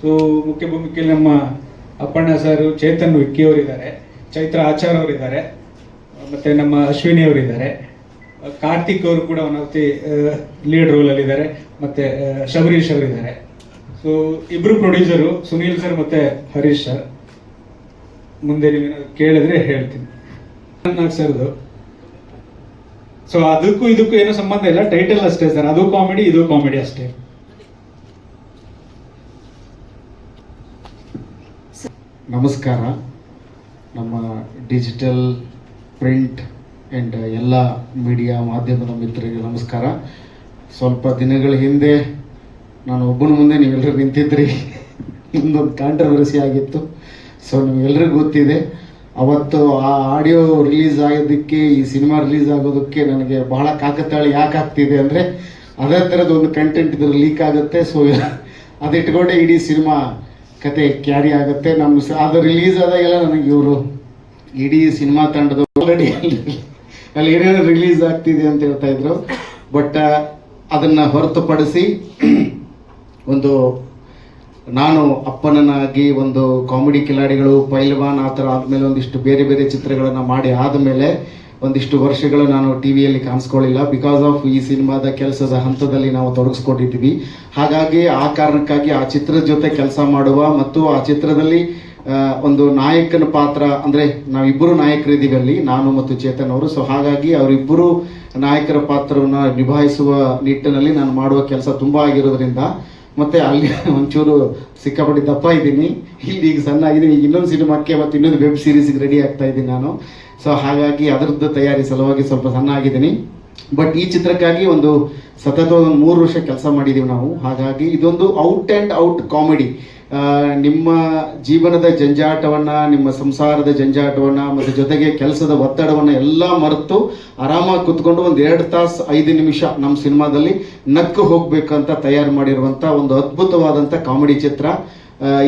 So ಮುಖ್ಯ ಭೂಮಿಕೆಯಲ್ಲಿ ನಮ್ಮ Appanna sir Chetan Vicky ಅವರಿದ್ದಾರೆ, ಚೈತ್ರ ಆಚಾರ್ ಅವರಿದ್ದಾರೆ, ಮತ್ತೆ ನಮ್ಮ ಅಶ್ವಿನಿ ಅವರಿದ್ದಾರೆ. ಕಾರ್ತಿಕ್ ಅವರು ಕೂಡ ಒನ್ ಆಫ್ ದಿ ಲೀಡ್ ರೋಲಲ್ಲಿ ಇದ್ದಾರೆ, ಮತ್ತೆ ಶಬರೀಶ್ ಶಬರೀಶ್ ಅವರಿದ್ದಾರೆ. ಸೊ ಇಬ್ರು ಪ್ರೊಡ್ಯೂಸರು ಸುನೀಲ್ ಸರ್ ಮತ್ತೆ ಹರೀಶ್ ಸರ್ ಮುಂದೆ ನೀವೇನಾದ್ರು ಕೇಳಿದ್ರೆ ಹೇಳ್ತೀನಿ. ನಾಲ್ಕು ಸರ್ದು ಸೊ ಅದಕ್ಕೂ ಇದಕ್ಕೂ ಏನೂ ಸಂಬಂಧ ಇಲ್ಲ ಟೈಟಲ್ ಅಷ್ಟೇ ಸರ್ ಅದು ಕಾಮಿಡಿ ಇದು ಕಾಮಿಡಿ ಅಷ್ಟೇ. ನಮಸ್ಕಾರ. ನಮ್ಮ ಡಿಜಿಟಲ್ ಪ್ರಿಂಟ್ ಆ್ಯಂಡ್ ಎಲ್ಲ ಮೀಡಿಯಾ ಮಾಧ್ಯಮದ ಮಿತ್ರರಿಗೆ ನಮಸ್ಕಾರ. ಸ್ವಲ್ಪ ದಿನಗಳ ಹಿಂದೆ ನಾನು ಒಬ್ಬನ ಮುಂದೆ ನೀವೆಲ್ಲರೂ ನಿಂತಿದ್ರಿ. ಇನ್ನೊಂದು ಕಾಂಟ್ರವರ್ಸಿ ಆಗಿತ್ತು. ಸೊ ನಿಮಗೆಲ್ಲರಿಗೂ ಗೊತ್ತಿದೆ. ಅವತ್ತು ಆ ಆಡಿಯೋ ರಿಲೀಸ್ ಆಗೋದಕ್ಕೆ ಈ ಸಿನಿಮಾ ರಿಲೀಸ್ ಆಗೋದಕ್ಕೆ ನನಗೆ ಬಹಳ ಕಾಕತಾಳಿ ಯಾಕೆ ಆಗ್ತಿದೆ ಅಂದರೆ, ಅದೇ ಥರದ ಒಂದು ಕಂಟೆಂಟ್ ಇದ್ರ ಲೀಕ್ ಆಗುತ್ತೆ. ಸೊ ಅದಿಟ್ಕೊಂಡೆ ಇಡೀ ಸಿನಿಮಾ ಕತೆ ಕ್ಯಾರಿ ಆಗುತ್ತೆ. ನಮ್ಮ ಅದು ರಿಲೀಸ್ ಆದಾಗೆಲ್ಲ ನನಗೆ ಇವರು ಇಡೀ ಸಿನಿಮಾ ತಂಡದ ಆಲ್ರೆಡಿ ಅಲ್ಲಿ ಏನೇನು ರಿಲೀಸ್ ಆಗ್ತಿದೆ ಅಂತ ಹೇಳ್ತಾ ಇದ್ರು. ಬಟ್ ಅದನ್ನ ಹೊರತುಪಡಿಸಿ ಒಂದು ನಾನು ಅಪ್ಪನನ್ನಾಗಿ ಒಂದು ಕಾಮಿಡಿ ಕಿಲಾಡಿಗಳು, ಪೈಲ್ವಾನ್ ಆ ಥರ ಆದಮೇಲೆ ಒಂದಿಷ್ಟು ಬೇರೆ ಬೇರೆ ಚಿತ್ರಗಳನ್ನು ಮಾಡಿ ಆದಮೇಲೆ ಒಂದಿಷ್ಟು ವರ್ಷಗಳು ನಾನು ಟಿ ವಿಯಲ್ಲಿ ಕಾಣಿಸ್ಕೊಳ್ಳಿಲ್ಲ. ಬಿಕಾಸ್ ಆಫ್ ಈ ಸಿನಿಮಾದ ಕೆಲಸದ ಹಂತದಲ್ಲಿ ನಾವು ತೊಡಗಿಸ್ಕೊಂಡಿದ್ದೀವಿ. ಹಾಗಾಗಿ ಆ ಕಾರಣಕ್ಕಾಗಿ ಆ ಚಿತ್ರದ ಜೊತೆ ಕೆಲಸ ಮಾಡುವ ಮತ್ತು ಆ ಚಿತ್ರದಲ್ಲಿ ಒಂದು ನಾಯಕನ ಪಾತ್ರ, ಅಂದರೆ ನಾವಿಬ್ಬರು ನಾಯಕರಿದ್ದೀವಿ ಅಲ್ಲಿ, ನಾನು ಮತ್ತು ಚೇತನ್ ಅವರು. ಸೊ ಹಾಗಾಗಿ ಅವರಿಬ್ಬರು ನಾಯಕರ ಪಾತ್ರವನ್ನು ನಿಭಾಯಿಸುವ ನಿಟ್ಟಿನಲ್ಲಿ ನಾನು ಮಾಡುವ ಕೆಲಸ ತುಂಬ ಆಗಿರೋದ್ರಿಂದ ಮತ್ತೆ ಅಲ್ಲಿ ಒಂಚೂರು ಸಿಕ್ಕಾಪಟ್ಟಿ ದಪ್ಪ ಇದ್ದೀನಿ. ಇಲ್ಲಿ ಈಗ ಸಣ್ಣ ಆಗಿದ್ದೀನಿ. ಈಗ ಇನ್ನೊಂದು ಸಿನಿಮಾಕ್ಕೆ ಮತ್ತು ಇನ್ನೊಂದು ವೆಬ್ ಸೀರೀಸ್ಗೆ ರೆಡಿ ಆಗ್ತಾ ಇದ್ದೀನಿ ನಾನು. ಸೊ ಹಾಗಾಗಿ ಅದರದ್ದು ತಯಾರಿ ಸಲುವಾಗಿ ಸ್ವಲ್ಪ ಸಣ್ಣ ಆಗಿದ್ದೀನಿ. ಬಟ್ ಈ ಚಿತ್ರಕ್ಕಾಗಿ ಒಂದು ಸತತ ಒಂದು ಮೂರು ವರ್ಷ ಕೆಲಸ ಮಾಡಿದ್ದೀವಿ ನಾವು. ಹಾಗಾಗಿ ಇದೊಂದು ಔಟ್ ಆ್ಯಂಡ್ ಔಟ್ ಕಾಮಿಡಿ ನಿಮ್ಮ ಜೀವನದ ಜಂಜಾಟವನ್ನ, ನಿಮ್ಮ ಸಂಸಾರದ ಜಂಜಾಟವನ್ನ, ಮತ್ತು ಜೊತೆಗೆ ಕೆಲಸದ ಒತ್ತಡವನ್ನ ಎಲ್ಲ ಮರೆತು ಆರಾಮಾಗಿ ಕುತ್ಕೊಂಡು ಒಂದು ಎರಡು ತಾಸು ಐದು ನಿಮಿಷ ನಮ್ಮ ಸಿನಿಮಾದಲ್ಲಿ ನಕ್ಕು ಹೋಗ್ಬೇಕಂತ ತಯಾರು ಮಾಡಿರುವಂಥ ಒಂದು ಅದ್ಭುತವಾದಂಥ ಕಾಮಿಡಿ ಚಿತ್ರ.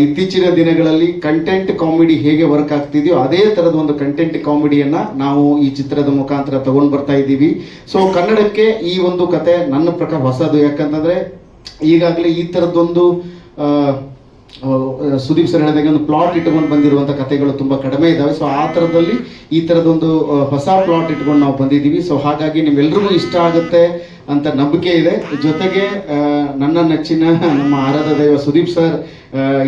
ಇತ್ತೀಚಿನ ದಿನಗಳಲ್ಲಿ ಕಂಟೆಂಟ್ ಕಾಮಿಡಿ ಹೇಗೆ ವರ್ಕ್ ಆಗ್ತಿದೆಯೋ ಅದೇ ಥರದ ಒಂದು ಕಂಟೆಂಟ್ ಕಾಮಿಡಿಯನ್ನ ನಾವು ಈ ಚಿತ್ರದ ಮುಖಾಂತರ ತಗೊಂಡು ಬರ್ತಾ ಇದ್ದೀವಿ. ಸೊ ಕನ್ನಡಕ್ಕೆ ಈ ಒಂದು ಕತೆ ನನ್ನ ಪ್ರಕಾರ ಹೊಸದು. ಯಾಕಂತಂದ್ರೆ ಈಗಾಗಲೇ ಈ ಥರದ್ದೊಂದು ಸುದೀಪ್ ಸರ್ ಹೇಳಿದಾಗ ಒಂದು ಪ್ಲಾಟ್ ಇಟ್ಕೊಂಡು ಬಂದಿರುವಂಥ ಕಥೆಗಳು ತುಂಬಾ ಕಡಿಮೆ ಇದ್ದಾವೆ ಸೊ ಆ ಥರದಲ್ಲಿ ಈ ತರದೊಂದು ಹೊಸ ಪ್ಲಾಟ್ ಇಟ್ಕೊಂಡು ನಾವು ಬಂದಿದ್ದೀವಿ. ಸೊ ಹಾಗಾಗಿ ನಿಮ್ಮೆಲ್ರಿಗೂ ಇಷ್ಟ ಆಗುತ್ತೆ ಅಂತ ನಂಬಿಕೆ ಇದೆ. ಜೊತೆಗೆ ನನ್ನ ನೆಚ್ಚಿನ ನಮ್ಮ ಆರಾಧ ದೈವ ಸುದೀಪ್ ಸರ್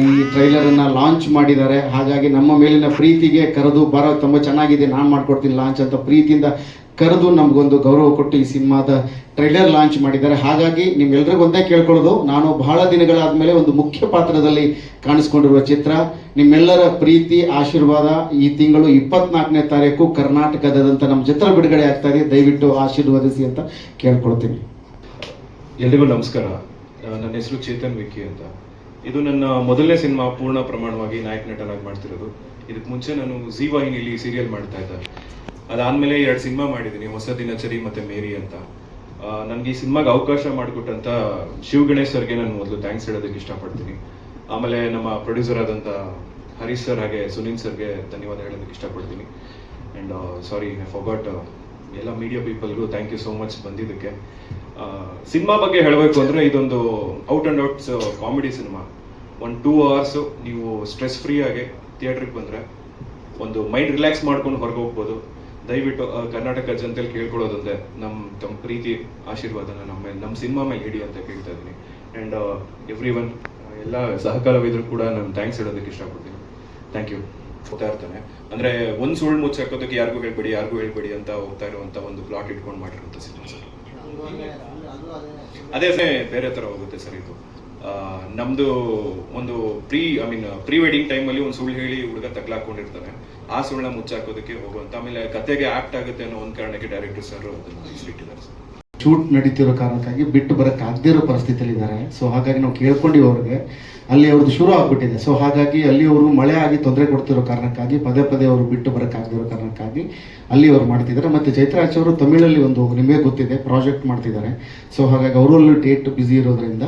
ಈ ಟ್ರೈಲರ್ ಅನ್ನ ಲಾಂಚ್ ಮಾಡಿದ್ದಾರೆ. ಹಾಗಾಗಿ ನಮ್ಮ ಮೇಲಿನ ಪ್ರೀತಿಗೆ ಕರೆದು ಬರೋ ತುಂಬ ಚೆನ್ನಾಗಿದೆ. ನಾನು ಮಾಡ್ಕೊಡ್ತೀನಿ ಲಾಂಚ್ ಅಂತ ಪ್ರೀತಿಯಿಂದ ಕರೆದು ನಮಗೊಂದು ಗೌರವ ಕೊಟ್ಟು ಈ ಸಿನಿಮಾದ ಟ್ರೈಲರ್ ಲಾಂಚ್ ಮಾಡಿದ್ದಾರೆ. ಹಾಗಾಗಿ ನಿಮ್ಮೆಲ್ಲರಿಗೂ ಒಂದೇ ಕೇಳ್ಕೊಳ್ಳೋದು, ನಾನು ಬಹಳ ದಿನಗಳಾದ್ಮೇಲೆ ಒಂದು ಮುಖ್ಯ ಪಾತ್ರದಲ್ಲಿ ಕಾಣಿಸ್ಕೊಂಡಿರುವ ಚಿತ್ರ. ನಿಮ್ಮೆಲ್ಲರ ಪ್ರೀತಿ, ಆಶೀರ್ವಾದ ಈ ತಿಂಗಳು ಇಪ್ಪತ್ನಾಲ್ಕನೇ ತಾರೀಕು ಕರ್ನಾಟಕದಂಥ ನಮ್ಮ ಚಿತ್ರ ಬಿಡುಗಡೆ ಆಗ್ತಾ ಇದೆ. ದಯವಿಟ್ಟು ಆಶೀರ್ವದಿಸಿ ಅಂತ ಕೇಳ್ಕೊಳ್ತೀನಿ. ಎಲ್ರಿಗೂ ನಮಸ್ಕಾರ. ನನ್ನ ಹೆಸರು ಚೇತನ್ ವಿಕ್ಕಿ ಅಂತ. ಇದು ನನ್ನ ಮೊದಲನೇ ಸಿನಿಮಾ ಪೂರ್ಣ ಪ್ರಮಾಣವಾಗಿ ನಾಯಕ ನಟನಾಗಿ ಮಾಡ್ತಿರೋದು. ಇದಕ್ಕೆ ಮುಂಚೆ ನಾನು ಜಿ ವಾಹಿನಿಯಲ್ಲಿ ಸೀರಿಯಲ್ ಮಾಡ್ತಾ ಇದ್ದೆ. ಅದಾದ್ಮೇಲೆ ಎರಡು ಸಿನಿಮಾ ಮಾಡಿದ್ದೀನಿ ಹೊಸ ದಿನಚರಿ ಮತ್ತೆ ಮೇರಿ ಅಂತ. ನನಗೆ ಈ ಸಿನಿಮಾಗೆ ಅವಕಾಶ ಮಾಡಿಕೊಟ್ಟಂತ ಶಿವ ಗಣೇಶ್ ಸರ್ಗೆ ನಾನು ಮೊದಲು ಥ್ಯಾಂಕ್ಸ್ ಹೇಳೋದಕ್ಕೆ ಇಷ್ಟಪಡ್ತೀನಿ. ಆಮೇಲೆ ನಮ್ಮ ಪ್ರೊಡ್ಯೂಸರ್ ಆದಂಥ ಹರೀಶ್ ಸರ್ ಹಾಗೆ ಸುನೀಲ್ ಸರ್ಗೆ ಧನ್ಯವಾದ ಹೇಳೋದಕ್ಕೆ ಇಷ್ಟಪಡ್ತೀನಿ. ಆ್ಯಂಡ್ ಸಾರಿ ಐ ಫಾಗಾಟ್ ಎಲ್ಲ ಮೀಡಿಯಾ ಪೀಪಲ್ಗೂ ಥ್ಯಾಂಕ್ ಯು ಸೋ ಮಚ್ ಬಂದಿದ್ದಕ್ಕೆ. ಸಿನಿಮಾ ಬಗ್ಗೆ ಹೇಳಬೇಕು ಅಂದರೆ ಇದೊಂದು out and outs comedy cinema. ಒಂದು ಟೂ ಅವರ್ಸು ನೀವು ಸ್ಟ್ರೆಸ್ ಫ್ರೀ ಆಗಿ ಥಿಯೇಟ್ರಿಗೆ ಬಂದರೆ ಒಂದು ಮೈಂಡ್ ರಿಲ್ಯಾಕ್ಸ್ ಮಾಡ್ಕೊಂಡು ಹೊರಗೆ ಹೋಗ್ಬೋದು. ದಯವಿಟ್ಟು ಕರ್ನಾಟಕ ಜನತೆಯಲ್ಲಿ ಕೇಳ್ಕೊಳ್ಳೋದಂತೆ ನಮ್ಮ ತಮ್ಮ ಪ್ರೀತಿ ಆಶೀರ್ವಾದನ ನಮ್ಮ ಮೇಲೆ ನಮ್ಮ ಸಿನಿಮಾ ಮೇಲೆ ಇಡಿ ಅಂತ ಕೇಳ್ತಾ ಇದ್ದೀನಿ. ಆ್ಯಂಡ್ ಎವ್ರಿ ಒನ್ ಎಲ್ಲ ಸಹಕಾರವಿದ್ರು ಕೂಡ ನಾನು ಥ್ಯಾಂಕ್ಸ್ ಹೇಳೋದಕ್ಕೆ ಇಷ್ಟಪಡ್ತೀನಿ. ಥ್ಯಾಂಕ್ ಯು ಹೋಗ್ತಾ ಇರ್ತಾನೆ. ಅಂದ್ರೆ ಒಂದು ಸುಳ್ಳು ಮುಚ್ಚಾಕೋದಕ್ಕೆ ಯಾರಿಗೂ ಹೇಳ್ಬೇಡಿ ಯಾರಿಗೂ ಹೇಳ್ಬೇಡಿ ಅಂತ ಹೋಗ್ತಾ ಇರುವಂತ ಒಂದು ಪ್ಲಾಟ್ ಇಟ್ಕೊಂಡು ಮಾಡಿರುವಂತ ಸಿನಿಮಾ ಸರ್. ಅದೇ ಬೇರೆ ತರ ಹೋಗುತ್ತೆ ಸರ್ ಇದು. ನಮ್ದು ಒಂದು pre I mean pre wedding ಟೈಮಲ್ಲಿ ಒಂದು ಸುಳ್ಳು ಹೇಳಿ ಹುಡುಗ ತಗ್ಲಾಕೊಂಡಿರ್ತಾನೆ. ಆ ಸುಳ್ಳ ಮುಚ್ಚಾಕೋದಕ್ಕೆ ಹೋಗುವಂತ, ಆಮೇಲೆ ಕತೆಗೆ ಆಪ್ಟ್ ಆಗುತ್ತೆ ಅನ್ನೋ ಒಂದು ಕಾರಣಕ್ಕೆ ಡೈರೆಕ್ಟರ್ ಸರ್ ಅದನ್ನು ಸರ್. ಶೂಟ್ ನಡೀತಿರೋ ಕಾರಣಕ್ಕಾಗಿ ಬಿಟ್ಟು ಬರಕ್ಕೆ ಇರೋ ಪರಿಸ್ಥಿತಿಯಲ್ಲಿ ಇದ್ದಾರೆ. ಸೊ ಹಾಗಾಗಿ ನಾವು ಕೇಳ್ಕೊಂಡಿವಿ ಅವ್ರಿಗೆ. ಅಲ್ಲಿ ಅವ್ರದ್ದು ಶುರು ಆಗ್ಬಿಟ್ಟಿದೆ. ಸೊ ಹಾಗಾಗಿ ಅಲ್ಲಿ ಅವರು ಮಳೆ ಆಗಿ ತೊಂದರೆ ಕೊಡ್ತಿರೋ ಕಾರಣಕ್ಕಾಗಿ, ಪದೇ ಪದೇ ಅವರು ಬಿಟ್ಟು ಬರಕ್ಕೆ ಆಗದಿರೋ ಕಾರಣಕ್ಕಾಗಿ ಅಲ್ಲಿ ಅವ್ರು ಮಾಡ್ತಿದ್ದಾರೆ. ಮತ್ತೆ ಚೈತ್ರಾಚ್ ಅವರು ತಮಿಳಲ್ಲಿ ಒಂದು ನಿಮಗೆ ಗೊತ್ತಿದೆ, ಪ್ರಾಜೆಕ್ಟ್ ಮಾಡ್ತಿದ್ದಾರೆ. ಸೊ ಹಾಗಾಗಿ ಅವರಲ್ಲೂ ಡೇಟ್ ಬ್ಯುಸಿ ಇರೋದ್ರಿಂದ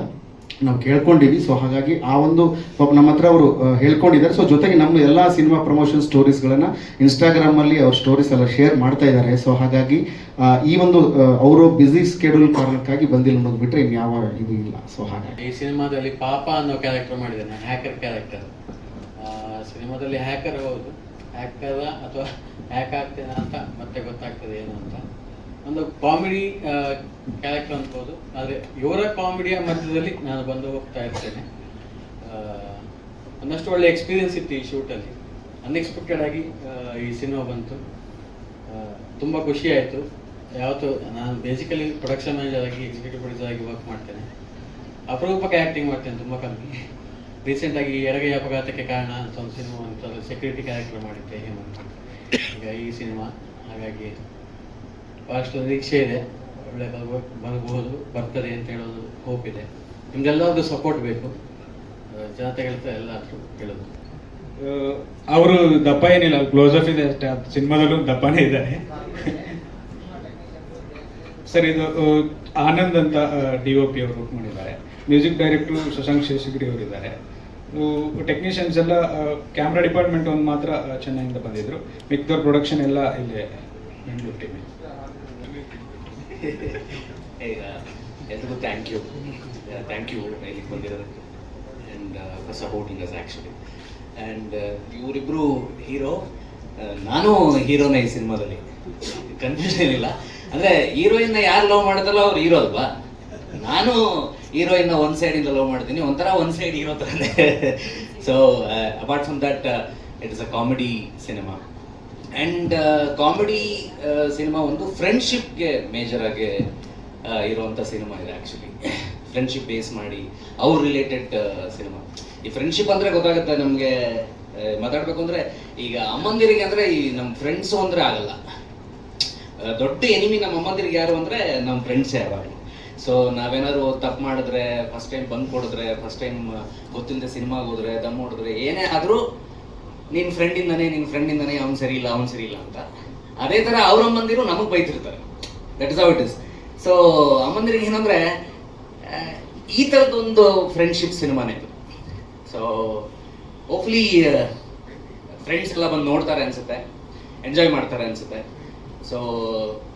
ನಾವು ಕೇಳ್ಕೊಂಡಿವಿ ಸೊ ಹಾಗಾಗಿ ಆ ಒಂದು ಪಾಪ ನಮ್ಮ ಹತ್ರ ಅವರು ಹೇಳ್ಕೊಂಡಿದ್ದಾರೆ. ಸೊ ಜೊತೆಗೆ ನಮ್ಮ ಎಲ್ಲ ಸಿನಿಮಾ ಪ್ರಮೋಷನ್ ಸ್ಟೋರೀಸ್ಗಳನ್ನು ಇನ್ಸ್ಟಾಗ್ರಾಮಲ್ಲಿ ಅವ್ರ ಸ್ಟೋರೀಸ್ ಎಲ್ಲ ಶೇರ್ ಮಾಡ್ತಾ ಇದ್ದಾರೆ. ಸೊ ಹಾಗಾಗಿ ಈ ಒಂದು ಅವರು ಬ್ಯುಸಿ ಸ್ಕೆಡ್ಯೂಲ್ ಕಾರಣಕ್ಕಾಗಿ ಬಂದಿಲ್ಲ ಅನ್ನೋದು ಬಿಟ್ಟರೆ ಇನ್ಯಾವ ಇದು ಇಲ್ಲ. ಸೊ ಹಾಗಾಗಿ. ಈ ಸಿನಿಮಾದಲ್ಲಿ ಪಾಪ ಅನ್ನೋ ಕ್ಯಾರೆಕ್ಟರ್ ಮಾಡಿದ್ದೇನೆ ಹ್ಯಾಕರ್ ಕ್ಯಾರೆಕ್ಟರ್ ಸಿನಿಮಾದಲ್ಲಿ ಹ್ಯಾಕರ್ ಹೌದು. ಹ್ಯಾಕರ್ ಅಥವಾ ಹ್ಯಾಕ್ ಆಗ್ತೇನೆ ಅಂತ ಮತ್ತೆ ಗೊತ್ತಾಗ್ತದೆ ಏನು ಅಂತ. ಒಂದು ಕಾಮಿಡಿ ಕ್ಯಾರೆಕ್ಟರ್ ಅನ್ಬೋದು. ಆದರೆ ಇವರ ಕಾಮಿಡಿಯ ಮಧ್ಯದಲ್ಲಿ ನಾನು ಬಂದು ಹೋಗ್ತಾ ಇರ್ತೇನೆ. ಒಂದಷ್ಟು ಒಳ್ಳೆ ಎಕ್ಸ್ಪೀರಿಯನ್ಸ್ ಇತ್ತು ಈ ಶೂಟಲ್ಲಿ ಅನ್ಎಕ್ಸ್ಪೆಕ್ಟೆಡ್ ಆಗಿ ಈ ಸಿನಿಮಾ ಬಂತು. ತುಂಬ ಖುಷಿ ಆಯಿತು. ಯಾವತ್ತು ನಾನು ಬೇಸಿಕಲಿ ಪ್ರೊಡಕ್ಷನ್ ಮ್ಯಾನೇಜರ್ ಆಗಿ ಎಕ್ಸಿಕ್ಯೂಟಿವ್ ಪ್ರೊಡ್ಯೂಸರ್ ಆಗಿ ವರ್ಕ್ ಮಾಡ್ತೇನೆ. ಅಪರೂಪಕ್ಕೆ ಆ್ಯಕ್ಟಿಂಗ್ ಮಾಡ್ತೇನೆ, ತುಂಬ ಕಮ್ಮಿ. ರೀಸೆಂಟಾಗಿ ಎರಗೈ ಅಪಘಾತಕ್ಕೆ ಕಾರಣ ಅಂತ ಒಂದು ಸಿನಿಮಾ ಅಂತ ಸೆಕ್ಯೂರಿಟಿ ಕ್ಯಾರೆಕ್ಟರ್ ಮಾಡಿದ್ದೆ ಹೇಮಂತ್. ಈಗ ಈ ಸಿನಿಮಾ ಹಾಗಾಗಿ ಭಾಳಷ್ಟು ನಿರೀಕ್ಷೆ ಇದೆ. ಒಳ್ಳೆ ಬರ್ಬೋ ಬರ್ಬೋದು ಬರ್ತದೆ ಅಂತ ಹೇಳೋದು ಹೋಪ್ ಇದೆ. ನಿಮ್ಗೆಲ್ಲರಿಗೂ ಸಪೋರ್ಟ್ ಬೇಕು. ಜನತೆ ಹೇಳ್ತಾ ಎಲ್ಲ ಹೇಳೋದು ಅವರು ದಪ್ಪ ಏನಿಲ್ಲ ಕ್ಲೋಸ್ ಅಪ್ ಇದೆ ಅಷ್ಟೇ. ಸಿನಿಮಾದಲ್ಲೂ ದಪ್ಪನೇ ಇದ್ದಾರೆ. ಸರ್, ಇದು ಆನಂದ್ ಅಂತ ಡಿ ಒ ಪಿ ಅವರು ಮಾಡಿದ್ದಾರೆ. ಮ್ಯೂಸಿಕ್ ಡೈರೆಕ್ಟರ್ ಶಶಾಂಕ್ ಶೇಷಗಿರಿ ಅವರಿದ್ದಾರೆ. ಟೆಕ್ನಿಷಿಯನ್ಸ್ ಎಲ್ಲ ಕ್ಯಾಮ್ರಾ ಡಿಪಾರ್ಟ್ಮೆಂಟ್ ಒಂದು ಮಾತ್ರ ಚೆನ್ನೈಯಿಂದ ಬಂದಿದ್ರು. ಮಿಕ್ದವ್ರ ಪ್ರೊಡಕ್ಷನ್ ಎಲ್ಲ ಇಲ್ಲಿ ಬೆಂಗಳೂರು ಟೀಮ್ ಎಲ್ರಿಗೂ ಥ್ಯಾಂಕ್ ಯು ಥ್ಯಾಂಕ್ ಯು ಇಲ್ಲಿಗೆ ಬಂದಿರೋದಕ್ಕೆ and for supporting us actually and ಇವರಿಬ್ಬರು ಹೀರೋ ನಾನು ಹೀರೋನೇ ಈ ಸಿನಿಮಾದಲ್ಲಿ. ಕನ್ಫ್ಯೂಷನ್ ಇಲ್ಲ ಅಂದರೆ ಹೀರೋಯಿನ್ನ ಯಾರು ಲವ್ ಮಾಡಿದ್ರಲ್ಲ ಅವ್ರು ಹೀರೋ ಅಲ್ವಾ? ನಾನು ಹೀರೋಯಿನ್ನ ಒಂದು ಸೈಡಿಂದ ಲವ್ ಮಾಡ್ತೀನಿ. ಒಂಥರ ಒಂದು ಸೈಡ್ ಹೀರೋ ಥರನೇ so apart from that it is a comedy cinema and comedy cinema ಒಂದು ಫ್ರೆಂಡ್ಶಿಪ್ಗೆ ಮೇಜರ್ ಆಗಿ ಆ, ಇರುವಂಥ ಸಿನಿಮಾ ಇದೆ ಆ್ಯಕ್ಚುಲಿ ಫ್ರೆಂಡ್ಶಿಪ್ ಬೇಸ್ ಮಾಡಿ ಅವ್ರ ರಿಲೇಟೆಡ್ ಸಿನಿಮಾ ಈ ಫ್ರೆಂಡ್ಶಿಪ್ ಅಂದರೆ ಗೊತ್ತಾಗುತ್ತೆ ನಮಗೆ ಮಾತಾಡಬೇಕು ಅಂದರೆ ಈಗ ಅಮ್ಮಂದಿರಿಗೆ ಅಂದರೆ ಈ ನಮ್ಮ ಫ್ರೆಂಡ್ಸು ಅಂದರೆ ಆಗಲ್ಲ. ಆ, ದೊಡ್ಡ ಎನಿಮಿ ನಮ್ಮ ಅಮ್ಮಂದಿರಿಗೆ ಯಾರು ಅಂದರೆ ನಮ್ಮ ಫ್ರೆಂಡ್ಸೇ ಯಾವಾಗಲೂ ಸೊ ನಾವೇನಾದ್ರು ತಪ್ಪು ಮಾಡಿದ್ರೆ ಫಸ್ಟ್ ಟೈಮ್ ಬಂದು ಕೊಡಿದ್ರೆ ಫಸ್ಟ್ ಟೈಮ್ ಗೊತ್ತಿಲ್ಲದೆ ಸಿನಿಮಾಗೆ ಹೋದ್ರೆ ದಮ್ ಹೊಡಿದ್ರೆ ಏನೇ ಆದರೂ ನಿನ್ನ ಫ್ರೆಂಡಿಂದನೇ ನಿನ್ನ ಫ್ರೆಂಡಿಂದನೇ ಅವ್ನು ಸರಿ ಇಲ್ಲ ಅವ್ನು ಸರಿ ಇಲ್ಲ ಅಂತ. ಅದೇ ಥರ ಅವ್ರ ಅಮ್ಮಂದಿರು ನಮಗೆ ಬೈತಿರ್ತಾರೆ. That is how it is so ಅಮ್ಮಂದಿರಿಗೆ ಏನಂದ್ರೆ ಈ ಥರದ್ದೊಂದು ಫ್ರೆಂಡ್ಶಿಪ್ ಸಿನಿಮಾನೇ ಇದು. ಸೊ ಹೋಪ್ಲಿ ಫ್ರೆಂಡ್ಸ್ ಎಲ್ಲ ಬಂದು ನೋಡ್ತಾರೆ ಅನ್ಸುತ್ತೆ ಎಂಜಾಯ್ ಮಾಡ್ತಾರೆ ಅನ್ಸುತ್ತೆ. So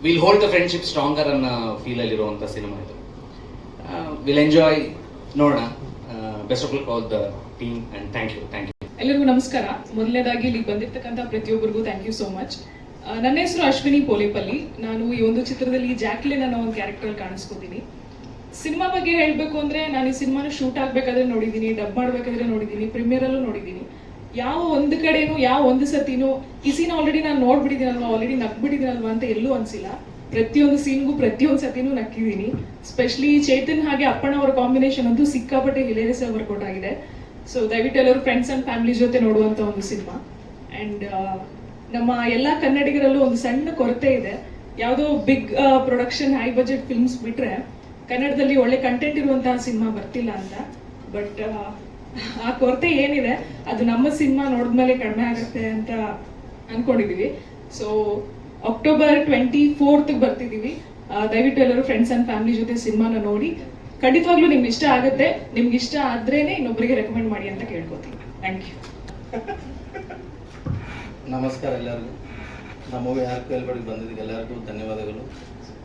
will hold the friendship stronger ಅನ್ನೋ ಫೀಲಲ್ಲಿರುವಂಥ ಸಿನಿಮಾ ಇದು. ವಿಲ್ ಎಂಜಾಯ್ ನೋಡೋಣ. Best of luck all the team and thank you thank you ಎಲ್ಲರಿಗೂ ನಮಸ್ಕಾರ. ಮೊದಲನೇದಾಗಿ ಇಲ್ಲಿ ಬಂದಿರ್ತಕ್ಕಂಥ ಪ್ರತಿಯೊಬ್ಬರಿಗೂ ಥ್ಯಾಂಕ್ ಯು ಸೋ ಮಚ್ ನನ್ನ ಹೆಸರು ಅಶ್ವಿನಿ ಪೋಲೇಪಲ್ಲಿ. ನಾನು ಈ ಒಂದು ಚಿತ್ರದಲ್ಲಿ ಜಾಕ್ಲಿನ್ ಅನ್ನೋ ಒಂದು ಕ್ಯಾರೆಕ್ಟರ್ ಕಾಣಿಸ್ಕೋತೀನಿ. ಸಿನಿಮಾ ಬಗ್ಗೆ ಹೇಳಬೇಕು ಅಂದ್ರೆ ನಾನು ಈ ಸಿನಿಮಾನ ಶೂಟ್ ಆಗಬೇಕಾದ್ರೆ ನೋಡಿದ್ದೀನಿ ಡಬ್ ಮಾಡಬೇಕಾದ್ರೆ ನೋಡಿದ್ದೀನಿ ಪ್ರೀಮಿಯರಲ್ಲೂ ನೋಡಿದ್ದೀನಿ. ಯಾವ ಒಂದು ಕಡೆನೂ, ಯಾವ ಒಂದು ಸತಿನೂ ಈ ಸೀನ್ ಆಲ್ರೆಡಿ ನಾನು ನೋಡ್ಬಿಟ್ಟಿದ್ದೀನಲ್ವಾ ಆಲ್ರೆಡಿ ನಗ್ಬಿಟ್ಟಿದ್ದೀನಲ್ವಾ ಅಂತ ಎಲ್ಲೂ ಅನ್ಸಿಲ್ಲ. ಪ್ರತಿಯೊಂದು ಸೀನ್ಗೂ ಪ್ರತಿಯೊಂದು ಸತಿನೂ ನಕ್ಕಿದ್ದೀನಿ ಸ್ಪೆಷಲಿ ಚೇತನ್ ಹಾಗೆ ಅಪ್ಪಣ್ಣ ಅವರ ಕಾಂಬಿನೇಷನ್ ಅಂತೂ ಸಿಕ್ಕಾಪಟ್ಟೆ ಹಿಲೇರಿಯಸ್ ವರ್ಕೌಟ್ ಆಗಿದೆ. ಸೊ ದಯವಿಟ್ಟು ಎಲ್ಲರೂ ಫ್ರೆಂಡ್ಸ್ ಅಂಡ್ ಫ್ಯಾಮಿಲಿ ಜೊತೆ ನೋಡುವಂತ ಒಂದು ಸಿನಿಮಾ. ಅಂಡ್ ನಮ್ಮ ಎಲ್ಲ ಕನ್ನಡಿಗರಲ್ಲೂ ಒಂದು ಸಣ್ಣ ಕೊರತೆ ಇದೆ. ಯಾವುದೋ big production high budget films ಬಿಟ್ರೆ ಕನ್ನಡದಲ್ಲಿ ಒಳ್ಳೆ ಕಂಟೆಂಟ್ ಇರುವಂತಹ ಸಿನಿಮಾ ಬರ್ತಿಲ್ಲ ಅಂತ. ಬಟ್ ಆ ಕೊರತೆ ಏನಿದೆ ಅದು ನಮ್ಮ ಸಿನಿಮಾ ನೋಡಿದ್ಮೇಲೆ ಕಡಿಮೆ ಆಗುತ್ತೆ ಅಂತ ಅನ್ಕೊಂಡಿದೀವಿ. ಸೊ ಅಕ್ಟೋಬರ್ ಟ್ವೆಂಟಿ ಫೋರ್ತ್ ಬರ್ತಿದೀವಿ. ಆ, ದಯವಿಟ್ಟು ಎಲ್ಲರೂ ಫ್ರೆಂಡ್ಸ್ ಅಂಡ್ ಫ್ಯಾಮಿಲಿ ಜೊತೆ ಸಿನಿಮಾನ ನೋಡಿ. ಖಂಡಿತವಾಗ್ಲೂ ನಿಮ್ಗೆ ಇಷ್ಟ ಆಗುತ್ತೆ. ನಿಮ್ಗೆ ಇಷ್ಟ ಆದ್ರೇನೆ ಇನ್ನೊಬ್ಬರಿಗೆ ರೆಕಮೆಂಡ್ ಮಾಡಿ ಅಂತ ಕೇಳ್ಕೊತೀನಿ. ಥ್ಯಾಂಕ್ ಯು ನಮಸ್ಕಾರ ಎಲ್ಲರಿಗೂ. ನಮ್ಮ ಮೂವಿ ಯಾರು ಕೇಳ್ಬಡಿ ಬಂದಿದ್ದಕ್ಕೆ ಎಲ್ಲರಿಗೂ ಧನ್ಯವಾದಗಳು.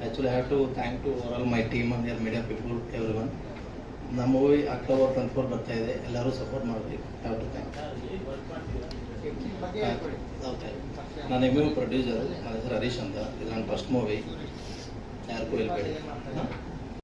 Actually have to thank to overall my team and your media people everyone ನಮ್ಮ ಮೂವಿ ಅಕ್ಟೋಬರ್ ಟ್ವೆಂಟಿ ಫೋರ್ ಬರ್ತಾ ಇದೆ. ಎಲ್ಲರೂ ಸಪೋರ್ಟ್ ಮಾಡಬೇಕು. ಹ್ಯಾವ್ ಟು ಥ್ಯಾಂಕ್ ಓಕೆ ನಾನು ಎಂ ಯು ಪ್ರೊಡ್ಯೂಸರ್ ನನ್ನ ಹೆಸರು ಹರೀಶ್ ಅಂತ. ಇದು ನನ್ನ ಫಸ್ಟ್ ಮೂವಿ ಯಾರಿಗೂ ಹೇಳ್ಬೇಡಿ.